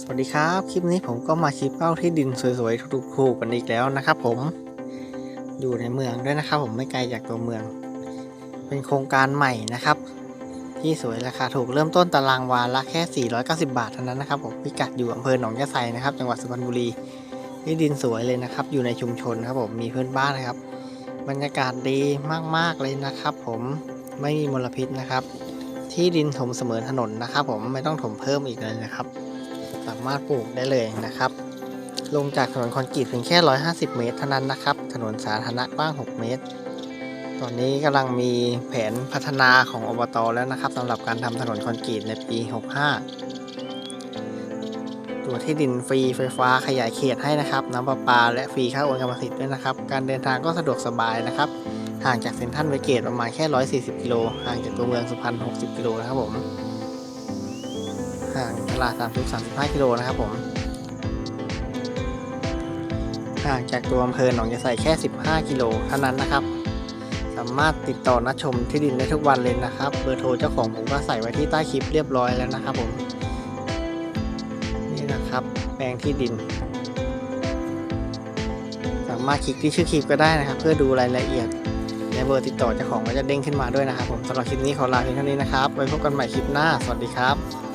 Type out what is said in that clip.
สวัสดีครับ คลิปนี้ผมก็มาชี้เป้าที่ดินสวยๆถูกๆกันอีกแล้วนะครับผม อยู่ในเมืองด้วยนะครับ ผมไม่ไกลจากตัวเมือง เป็นโครงการใหม่นะครับ ที่สวยราคาถูกเริ่มต้นตารางวาละแค่ 490 บาทเท่านั้นนะครับผมพิกัดอยู่อำเภอหนองยะไซนะครับ จังหวัดสุพรรณบุรีที่ดินสวยเลยนะครับ อยู่ในชุมชนครับผมมีเพื่อนบ้านนะครับ บรรยากาศดีมากๆเลยนะครับ ผมไม่มีมลพิษนะครับ ที่ดินถมเสมอถนนนะครับ ผมไม่ต้องถมเพิ่มอีกเลยนะครับ สามารถปลูกได้เลยนะครับ ลงจากถนนคอนกรีตเพียงแค่ 150 เมตรเท่านั้นนะครับ ถนนสาธารณะกว้าง 6 เมตร ตอนนี้กำลังมีแผนพัฒนาของอบตแล้วนะครับสำหรับการทำถนนคอนกรีตในปี 65 ตัวที่ดินฟรีไฟฟ้าขยายเขตให้นะครับ น้ำประปาและฟรีค่าโอนกรรมสิทธิ์ด้วยนะครับ การเดินทางก็สะดวกสบายนะครับ ห่างจากเซ็นทรัลเวสเกตประมาณแค่ 140 กิโล ห่างจากตัวเมืองสุพรรณ 60 กิโลนะครับผม ห่างตลาดสามสิบสามสิบห้ากิโลนะครับผมห่างจากตัวอำเภอหนองยะไซแค่ 15 กิโลเท่านั้นนะครับ สามารถติดต่อนัดชมที่ดินได้ทุกวันเลยนะครับ เบอร์โทรเจ้าของผมก็ใส่ไว้ที่ใต้คลิปเรียบร้อยแล้วนะครับผม นี่นะครับแปลงที่ดิน สามารถคลิกที่ชื่อคลิปก็ได้นะครับ เพื่อดูรายละเอียดและเบอร์ติดต่อเจ้าของก็จะเด้งขึ้นมาด้วยนะครับ ผมสำหรับคลิปนี้ขอลาเพียงเท่านี้นะครับไว้พบกันใหม่คลิปหน้า สวัสดีครับ